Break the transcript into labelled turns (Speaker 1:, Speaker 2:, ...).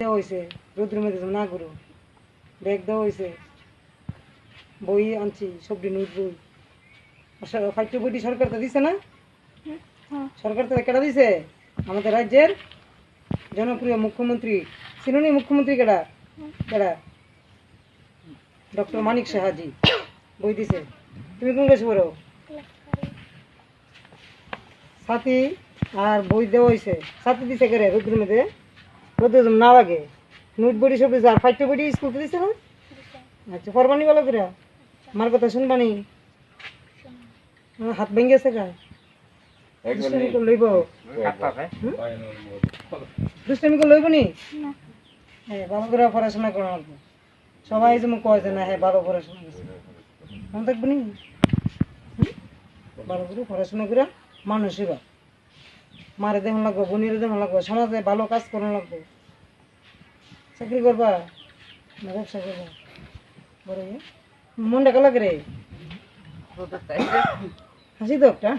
Speaker 1: দেওয়া হয়েছে রোদ্রের মধ্যে না করো ব্যাগ দেওয়া হয়েছে বই আনছি সবজি নোট বই বইটি সরকার তো দিছে না? সরকার তো কেটা দিছে? আমাদের রাজ্যের জনপ্রিয় মুখ্যমন্ত্রী চিনুনি মুখ্যমন্ত্রী কেডা? কেডা? ডক্টর মানিক সাহাজি বই দিছে। তুমি কোন কাছে পড়ো? সাথী আর বই দেওয়া হয়েছে সাথী দিছে কেরে রোদ্রের মধ্যে? যেন না লাগে। নোট বডি সব দিছে আর ফাইটে বডি স্কুল দিছে না? আচ্ছা পরবানি বলো কিরা? আমার কথা শুনবানি? হাত ভেঙে গেছে গা। দুষ্টামি করে লইব হুম? দুষ্টামি করে লইব নি? হ্যাঁ ভালো করে পড়াশোনা করা লাগবে সবাই যেমন কয় যে না হ্যাঁ ভালো পড়াশোনা করছে। মনে থাকবে নি? হুম? ভালো করে পড়াশোনা করে মানুষ হইবা মারে দেখুন লাগবো বোনের দেখুন লাগবো সমাজে ভালো কাজ করুন লাগবো। চাকরি করবা? না ব্যবসা করবা? বড় মন মনটা কালা রে হাসি তো একটা?